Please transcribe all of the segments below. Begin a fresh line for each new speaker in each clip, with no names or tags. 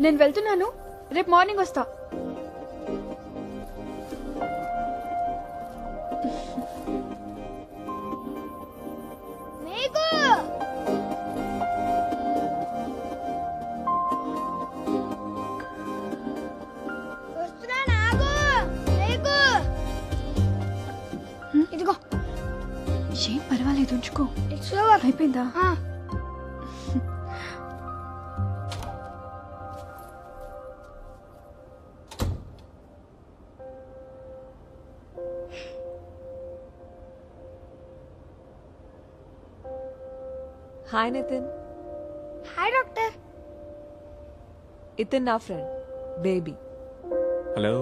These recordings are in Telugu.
నేను వెళ్తున్నాను. రేపు మార్నింగ్ వస్తా.
ఇదిగో.
ఏం పర్వాలేదు ఉంచుకో. అయిపోయిందా?
హాయ్ నితిన్
హాయ్ డాక్టర్
ఇతన్ నా ఫ్రెండ్ బేబీ
హలో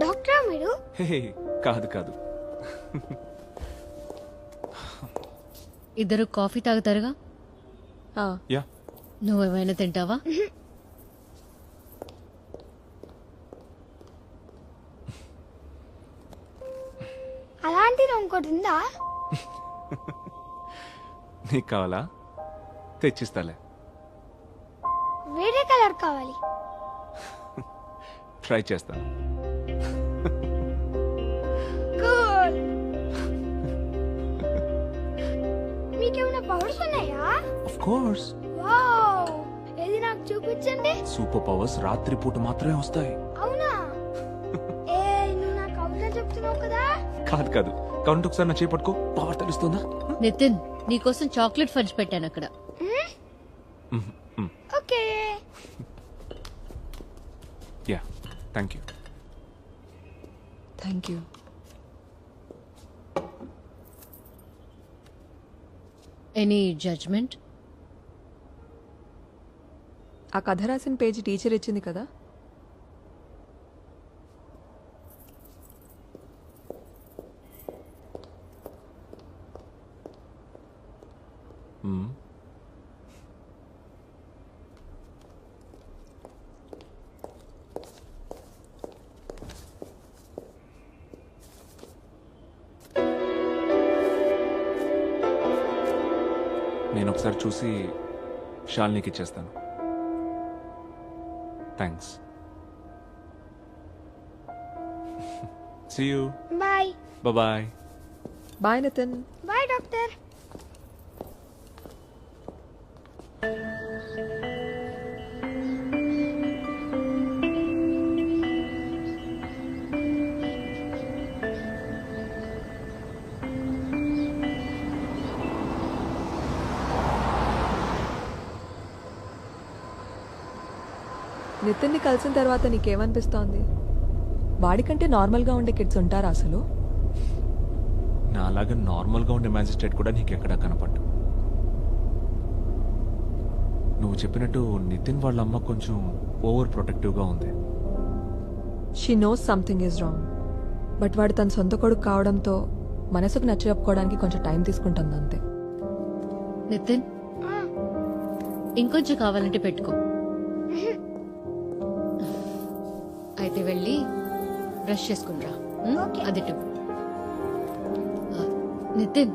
డాక్టరా మీరు
కాదు కాదు.
ఇద్దరు కాఫీ తాగుతారుగా?
యా.
నువ్వేమైనా తింటావా?
అలాంటిది ఇంకోటి ఉందా
నీకు కావాలా? తెచ్చిస్తాలే.
వేరే కలర్ కావాలి.
ట్రై చేస్తాను
కూల్. మీకేమైనా పవర్స్ ఉన్నాయా?
Of course
wow. ఏది నాకు చూపించండి?
సూపర్ పవర్స్ రాత్రిపూట మాత్రమే వస్తాయి.
అవునా? ఏ నువ్వు నాకు అవునా చెప్తున్నావు కదా?
కాదు కాదు. కౌంట్ ఒకసారి నా చేపట్టుకో పవర్ తెలుస్తుందా?
నితిన్ నీకోసం చాక్లెట్ ఫంచ్ పెట్టాను అక్కడ.
Okay.
Yeah thank you
thank you
any judgement
ఆ కథ రాసిన పేజీ టీచర్ ఇచ్చింది కదా?
నేను ఒకసారి చూసి షాల్నీకి ఇచ్చేస్తాను. Thanks see you
bye
bye
bye Nithin
bye doctor
నితిన్ని కలిసిన తర్వాత నీకేమనిపిస్తోంది? వాడికంటే నార్మల్గా ఉండే కిడ్స్ ఉంటారా అసలు?
నా అలాగే నార్మల్గా ఉండే మ్యాజిస్ట్రేట్ కూడా నీకు ఎక్కడా కనపడ్డు. నువ్వు చెప్పినట్టు నితిన్ వాళ్ళ అమ్మ కొంచెం ఓవర్ ప్రొటెక్టివ్గా ఉంది.
She knows something is wrong but వాడు తన సొంత కొడుకు కావడంతో మనసుకు నచ్చ చెప్పుకోవడానికి కొంచెం టైం తీసుకుంటుంది అంతే.
నితిన్ ఇంకొంచెం కావాలంటే పెట్టుకో. అయితే వెళ్ళి బ్రష్ చేసుకుంటా
ఓకే.
అది నితిన్.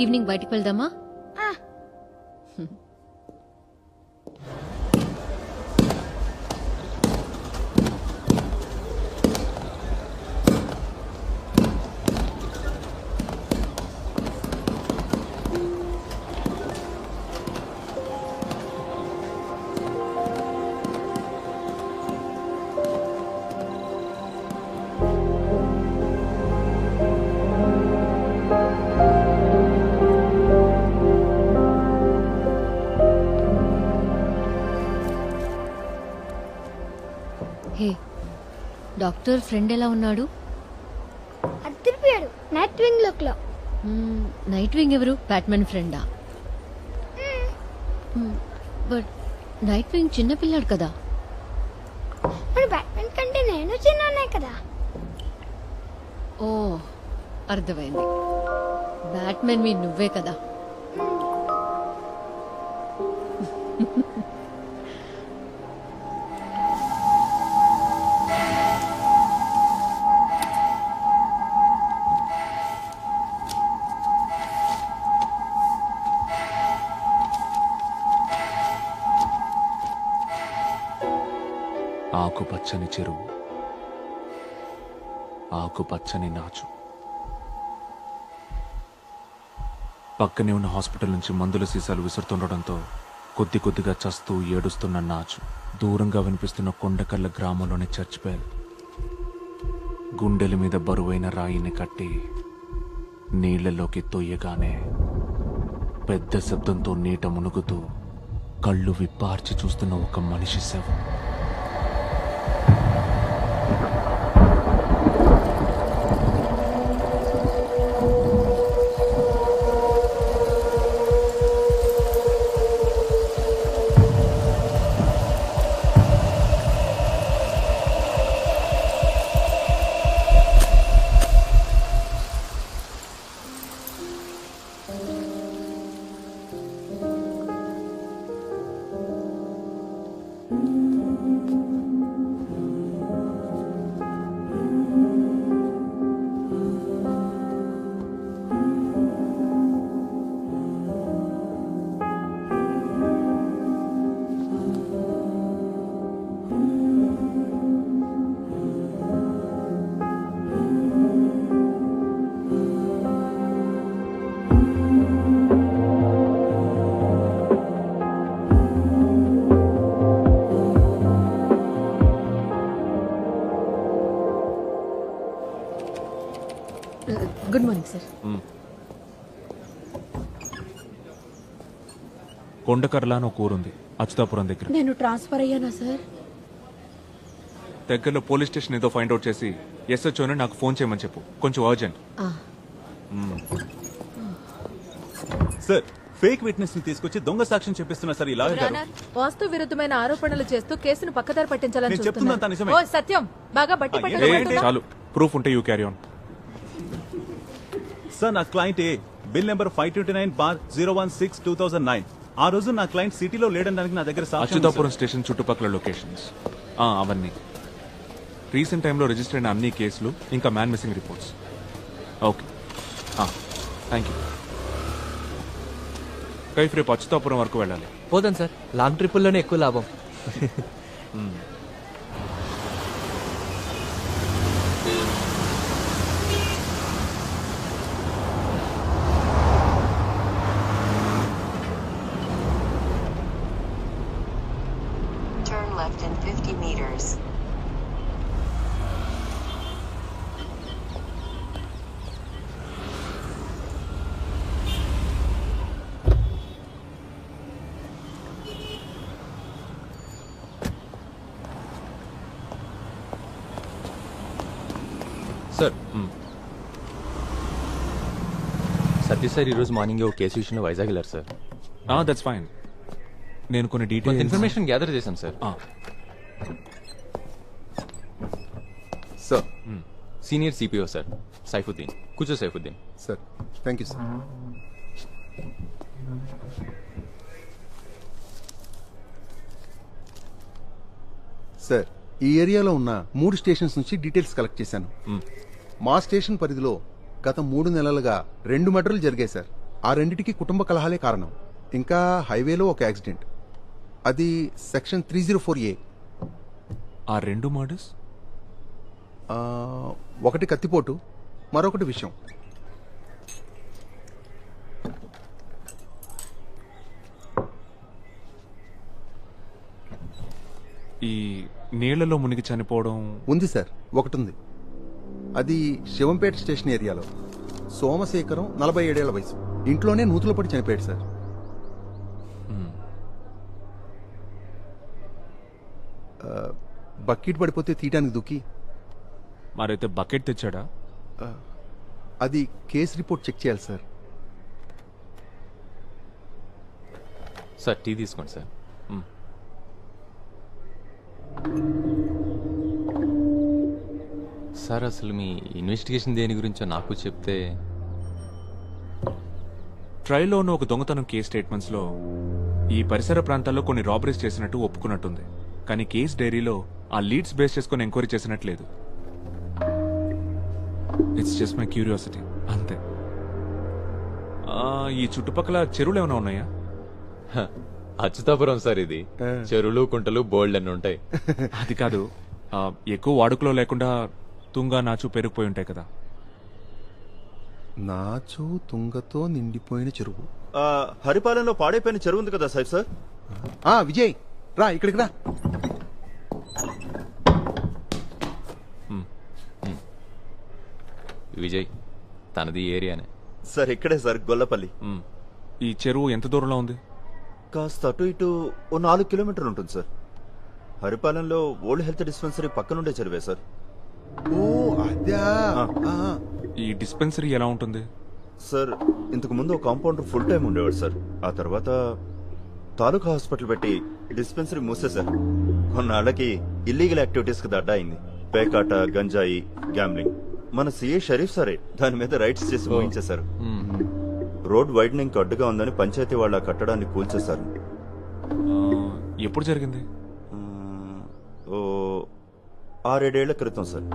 ఈవినింగ్ బయటికి వెళ్దామా? డాక్టర్ ఫ్రెండ్ ఎలా ఉన్నాడు?
అద్దరిపోయాడు నైట్ వింగ్
లుక్లో నైట్ వింగ్ ఎవరు? బ్యాట్మెన్ ఫ్రెండా? బట్ నైట్ వింగ్ చిన్న పిల్లాడు కదా?
మరి బ్యాట్మెన్ కంటే నేను చిన్ననే కదా?
ఓ అర్థమైంది. బ్యాట్మెన్ మీ నువ్వే కదా?
ఆకుపచ్చని చెరువు ఆకుపచ్చని నాచు. పక్కనే ఉన్న హాస్పిటల్ నుంచి మందుల సీసాలు విసురుతుండడంతో కొద్ది కొద్దిగా చస్తూ ఏడుస్తున్న నాచు దూరంగా వినిపిస్తున్న కొండకల్ల గ్రామంలోని చర్చ్ బెల్ గుండెల మీద బరువైన రాయిని కట్టి నీళ్ళలోకి తొయ్యగానే పెద్ద శబ్దంతో నీట మునుగుతూ కళ్ళు విప్పార్చి చూస్తున్న ఒక మనిషి శవం.
Good morning sir.
కొండకర్ల అని ఒక ఊరుంది అచ్యుతాపురం దగ్గర.
నేను ట్రాన్స్ఫర్ అయ్యానా సార్?
దగ్గరలో పోలీస్ స్టేషన్ ఏదో ఫైండ్ అవుట్ చేసి ఎస్హెచ్ఓని నాకు ఫోన్ చేయమని చెప్పు. కొంచెం అర్జెంట్.
సార్ ఫేక్ విట్నెస్ని తీసుకొచ్చి దొంగ సాక్ష్యం చెప్పిస్తున్నా సార్ ఈ లాయర్ గారు
వాస్తు విరుద్ధమైన ఆరోపణలు చేస్తూ కేసును పక్కదారి పట్టించాలని
నేను చెప్తున్నంత నిజమే.
ఓ సత్యం. బాగా బట్టి?
చాలు ప్రూఫ్ ఉంటే యూ క్యారీ ఆన్.
సార్ నా client a bill number five twenty nine bar zero one six two thousand nine ఆ రోజు నా క్లయింట్ సిటీలో లేడనడానికి నా దగ్గర సాక్ష్యం ఉంది,
అచ్యుతాపురం స్టేషన్ చుట్టుపక్కల లొకేషన్స్ అవన్నీ. రీసెంట్ టైంలో రిజిస్టర్ అయిన అన్ని కేసులు ఇంకా man missing reports okay thank you Kaif రేపు అచ్యుతాపురం వరకు వెళ్ళాలి.
పోదాం సార్ లాంగ్ ట్రిప్పుల్లోనే ఎక్కువ లాభం.
left in 50 meters.
Sir Satya sir ఈరోజు మార్నింగ్ ఒక కేసు విషయంలో వైజాగ్ వెళ్ళారు సార్
దట్స్ ఫైన్ నేను కొన్ని
కొంత
డీటెయిల్స్
ఇన్ఫర్మేషన్ గ్యాదర్ చేశాం sir
sir.
Senior CPO sir Saifuddin. కూర్చో Saifuddin.
Sir thank you sir. Sir ఈ ఏరియాలో ఉన్న మూడు స్టేషన్స్ నుంచి డీటెయిల్స్ కలెక్ట్ చేశాను. మా స్టేషన్ పరిధిలో గత మూడు నెలలుగా రెండు మర్డర్లు జరిగాయి సార్. ఆ రెండిటికి కుటుంబ కలహాలే కారణం. ఇంకా హైవేలో ఒక యాక్సిడెంట్. అది section three zero four A
ఆ రెండు మర్డర్స్
ఒకటి కత్తిపోటు మరొకటి విషయం
ఈ నీళ్ళలో మునిగి చనిపోవడం
ఉంది సార్ ఒకటి ఉంది అది శివంపేట స్టేషన్ ఏరియాలో. సోమశేఖరం నలభై ఏడేళ్ళ వయసు. ఇంట్లోనే నూతులు పడి చనిపోయాడు సార్. ఆ, బకెట్ పడిపోతే తీయడానికి దుక్కి
మరైతే బకెట్ తెచ్చాడా?
అది కేసు రిపోర్ట్ చెక్ చేయాలి సార్.
సార్ టీ తీసుకోండి సార్. సార్ అసలు మీ ఇన్వెస్టిగేషన్ దేని గురించో నాకు చెప్తే
ట్రైల్లో ఉన్న ఒక దొంగతనం కేస్ స్టేట్మెంట్స్లో ఈ పరిసర ప్రాంతాల్లో కొన్ని రాబరీస్ చేసినట్టు ఒప్పుకున్నట్టుంది. కానీ కేస్ డైరీలో ఆ లీడ్స్ బేస్ చేసుకుని ఎంక్వైరీ చేసినట్లేదు. ఇట్స్ జస్ట్ మై క్యూరియాసిటీ అంతే. ఆ, ఈ చుట్టుపక్కల చెరువులు ఏమైనా ఉన్నాయా?
అచ్యుతాపురం సార్ ఇది. చెరువులు కుంటలు బోల్డ్ అన్ని ఉంటాయి.
అది కాదు ఎక్కువ వాడుకలో లేకుండా తుంగా నాచు పెరిగిపోయి ఉంటాయి కదా.
నాచు తుంగతో నిండిపోయిన చెరువు.
ఆ, హరిపాలెంలో పాడైపోయిన చెరువు ఉంది కదా సార్ సార్?
ఆ విజయ్ రా ఇక్కడికి రా.
విజయ్. తనది ఏరియానే.
సార్ ఇక్కడే సార్ గొల్లపల్లి.
మ్.
ఈ చెరువు ఎంత దూరంలో ఉంది?
కాస్త అటు ఇటు ఓ నాలుగు కిలోమీటర్లు ఉంటుంది సార్. హరిపాలెంలో ఓల్డ్ హెల్త్ డిస్పెన్సరీ పక్కనుండే చెరువే సార్.
ఓ అదా. ఆ,
ఈ డిస్పెన్సరీ ఎలా ఉంటుంది?
సార్ ఇంతకు ముందు ఒక కాంపౌండర్ ఫుల్ టైం ఉండేవాడు సార్. ఆ తర్వాత తాలూకా హాస్పిటల్ పెట్టి డిస్పెన్సరీ మూసేశారు. కొన్నాళ్ళకి ఇల్లీగల్ యాక్టివిటీస్కి అడ్డా అయింది. పేకాట గంజాయి గ్యాంబ్లింగ్ మన సిఏ షరీఫ్ సరే దాని మీద రైట్స్ చేసి ముగించేశారు
మ్.
రోడ్ వైడనింగ్ అడ్డుగా ఉందని పంచాయతీ వాళ్ళ కట్టడాన్ని కూల్చేశారు
ఎప్పుడు జరిగింది.
ఓ ఆరేడేళ్ళ క్రితం సార్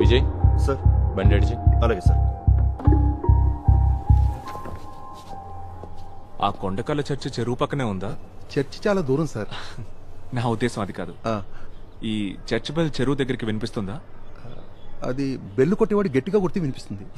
విజయ్?
సార్.
బండి అడిచి
అలాగే సార్.
ఆ కొండకల్ల చర్చి చెరువు పక్కనే ఉందా?
చర్చి చాలా దూరం సార్.
నా ఉద్దేశం అది కాదు. ఈ చర్చ్ బెల్ చెరువు దగ్గరికి వినిపిస్తుందా?
అది బెల్లు కొట్టేవాడు గట్టిగా కొడితే వినిపిస్తుంది.